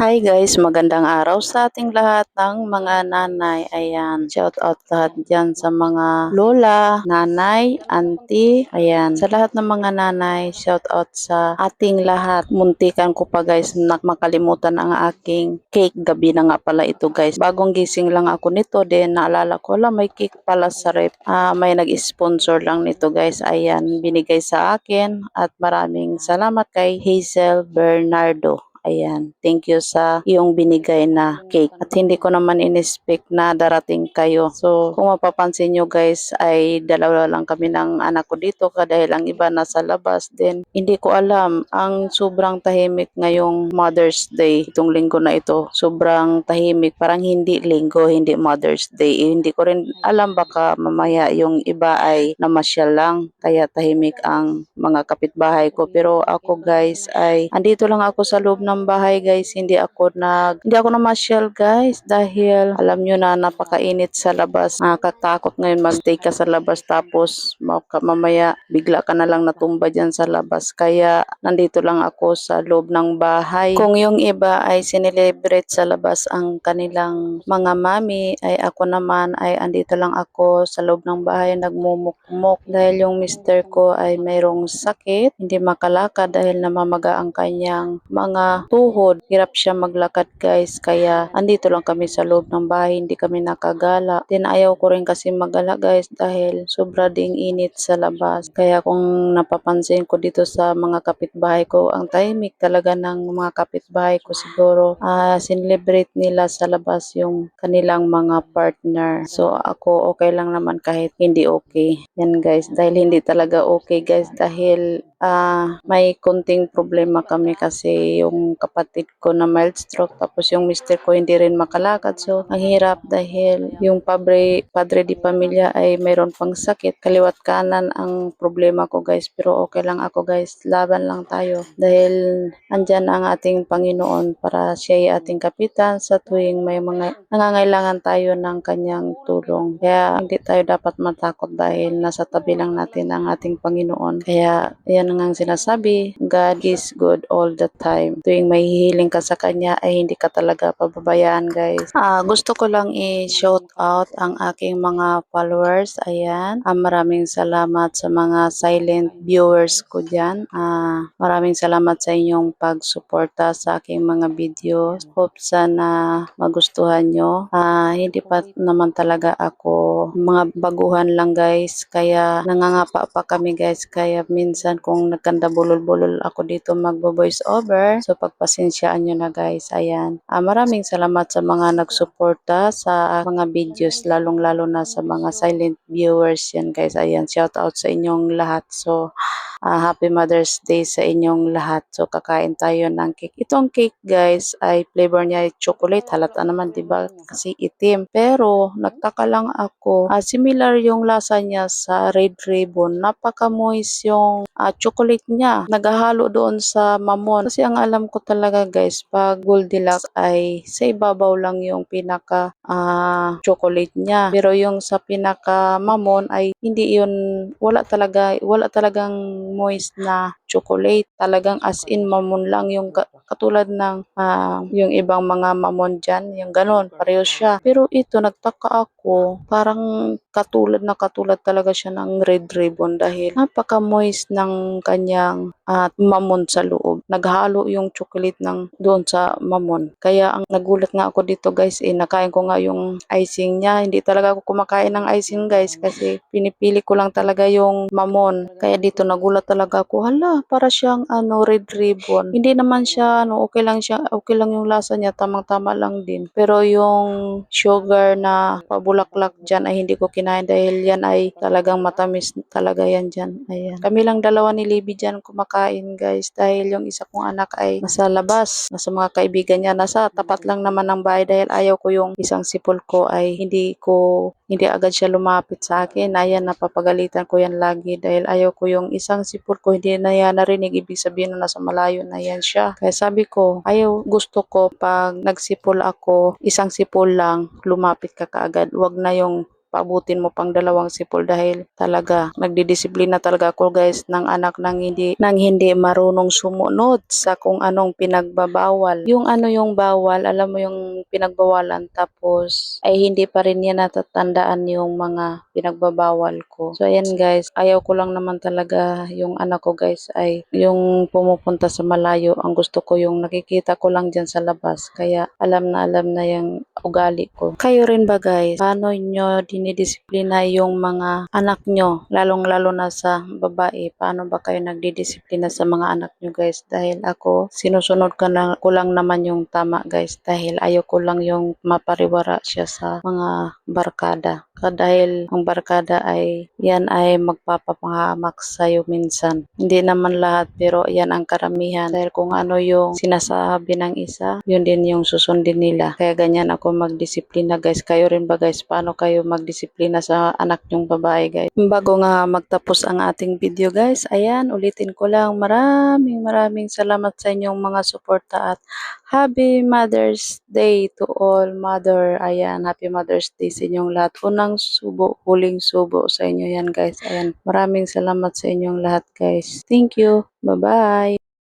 Hi guys, magandang araw sa ating lahat ng mga nanay. Ayan, shout out lahat dyan sa mga lola, nanay, auntie. Ayan, sa lahat ng mga nanay, shout out sa ating lahat. Muntikan ko pa guys na makalimutan ang aking cake. Gabi na nga pala ito guys. Bagong gising lang ako nito, then naalala ko, la may cake pala sa rep. Ah, may nag-sponsor lang nito guys. Ayan, binigay sa akin at maraming salamat kay Hazel Bernardo. Ayan, thank you sa iyong binigay na cake. At hindi ko naman in-expect na darating kayo. So, kung mapapansin nyo guys, ay dalawa lang kami ng anak ko dito dahil ang iba nasa labas. Then, hindi ko alam, ang sobrang tahimik ngayong Mother's Day, itong linggo na ito. Sobrang tahimik, parang hindi linggo, hindi Mother's Day. Eh, hindi ko rin alam baka mamaya yung iba ay namasyal lang, kaya tahimik ang mga kapitbahay ko. Pero ako guys ay andito lang ako sa loob ng bahay guys. Hindi ako nag hindi ako namasyal guys dahil alam nyo na napakainit sa labas. Nakakatakot ngayon magstay ka sa labas tapos mamaya bigla ka na lang natumba dyan sa labas. Kaya nandito lang ako sa loob ng bahay. Kung yung iba ay sinelebrate sa labas ang kanilang mga mami ay ako naman ay andito lang ako sa loob ng bahay nagmumukmok dahil yung mister ko ay mayroong sakit, hindi makalakad dahil namamaga ang kanyang mga tuhod. Hirap siya maglakad guys kaya andito lang kami sa loob ng bahay, hindi kami nakagala. Then ayaw ko rin kasi magala guys dahil sobra ding init sa labas. Kaya kung napapansin ko dito sa mga kapitbahay ko, ang tahimik talaga ng mga kapitbahay ko siguro ah celebrate nila sa labas yung kanilang mga partner. So ako okay lang naman kahit hindi okay. Yan guys, dahil hindi talaga okay guys dahil ah may konting problema kami kasi yung kapatid ko na mild stroke tapos yung mister ko hindi rin makalakad. So ang hirap dahil yung padre, padre di pamilya ay mayroon pang sakit. Kaliwat kanan ang problema ko guys pero okay lang ako guys. Laban lang tayo dahil andyan ang ating Panginoon para siya ay ating kapitan sa tuwing may mga nangangailangan tayo ng kanyang tulong. Kaya hindi tayo dapat matakot dahil nasa tabi lang natin ang ating Panginoon. Kaya yan ang sinasabi, God is good all the time. Tuwing may hihiling ka sa Kanya ay hindi ka talaga pababayaan guys. Ah, gusto ko lang i-shout out ang aking mga followers. Ayan. Ah, maraming salamat sa mga silent viewers ko dyan. Ah, maraming salamat sa inyong pagsuporta sa aking mga videos. Hope sana magustuhan nyo. Ah, hindi pa naman talaga ako mga baguhan lang guys. Kaya nangangapa pa kami guys. Kaya minsan kung nagkanda bulol-bulol ako dito magbo-voice over. So pagpasensyaan nyo na guys. Ayan. Ah, maraming salamat sa mga nagsuporta sa mga videos. Lalong-lalo na sa mga silent viewers yan guys. Ayan. Shout out sa inyong lahat. So Ah, happy Mother's Day sa inyong lahat. So, kakain tayo ng cake. Itong cake, guys, ay flavor niya ay chocolate. Halata naman, di ba? Kasi itim. Pero, nagtaka lang ako. ah, similar yung lasa niya sa Red Ribbon. Napaka-moist yung ah, chocolate niya. Nagahalo doon sa mamon. Kasi ang alam ko talaga, guys, pag Goldilocks ay sa ibabaw lang yung pinaka ah, chocolate niya. Pero yung sa pinaka mamon ay hindi yun, wala talaga, wala talagang moist na chocolate. Talagang as in mamon lang yung ka- katulad ng ah, yung ibang mga mamon dyan. Yung ganon, pareho siya. Pero ito, nagtaka ako, parang katulad na katulad talaga siya ng red ribbon dahil napaka-moist ng kanyang at mamon sa loob. Naghalo yung chocolate ng doon sa mamon. Kaya ang nagulat nga ako dito guys, eh, nakain ko nga yung icing niya. Hindi talaga ako kumakain ng icing guys kasi pinipili ko lang talaga yung mamon. Kaya dito nagulat talaga ako, hala, para siyang ano, red ribbon. Hindi naman siya, ano, okay lang siya, okay lang yung lasa niya, tamang-tama lang din. Pero yung sugar na pabulaklak dyan ay hindi ko kinain dahil yan ay talagang matamis talaga yan dyan. Ayan. Kami lang dalawa ni Libby dyan kumakain guys dahil yung isa kong anak ay nasa labas, nasa mga kaibigan niya, nasa tapat lang naman ng bahay dahil ayaw ko yung isang sipol ko ay hindi ko, hindi agad siya lumapit sa akin. Ayan, napapagalitan ko yan lagi dahil ayaw ko yung isang sipol ko hindi na yan narinig, ibig sabihin na nasa malayo na yan siya. Kaya sabi ko, ayaw, gusto ko pag nagsipol ako, isang sipol lang, lumapit ka kaagad. Huwag na yung paabutin mo pang dalawang sipol dahil talaga nagdidisiplina talaga ako guys ng anak nang hindi nang hindi marunong sumunod sa kung anong pinagbabawal. Yung ano yung bawal, alam mo yung pinagbawalan tapos ay hindi pa rin niya natatandaan yung mga pinagbabawal ko. So ayan guys, ayaw ko lang naman talaga yung anak ko guys ay yung pumupunta sa malayo. Ang gusto ko yung nakikita ko lang dyan sa labas. Kaya alam na alam na yung ugali ko. Kayo rin ba guys, paano nyo dinidisiplina yung mga anak nyo? Lalong lalo na sa babae, paano ba kayo nagdidisiplina sa mga anak nyo guys? Dahil ako, sinusunod ko lang, ko lang naman yung tama guys. Dahil ayaw ko lang yung mapariwara siya sa mga barkada. Dahil ang barkada ay, yan ay magpapapahamak sa'yo minsan. Hindi naman lahat pero yan ang karamihan. Dahil kung ano yung sinasabi ng isa, yun din yung susundin nila. Kaya ganyan ako magdisiplina guys. Kayo rin ba guys? Paano kayo magdisiplina sa anak nyong babae guys? Bago nga magtapos ang ating video guys, ayan, ulitin ko lang maraming maraming salamat sa inyong mga suporta at Happy Mother's Day to all mother. Ayan, Happy Mother's Day sa inyong lahat. Unang subo, huling subo sa inyo yan guys. Ayan, maraming salamat sa inyong lahat guys. Thank you. Bye-bye.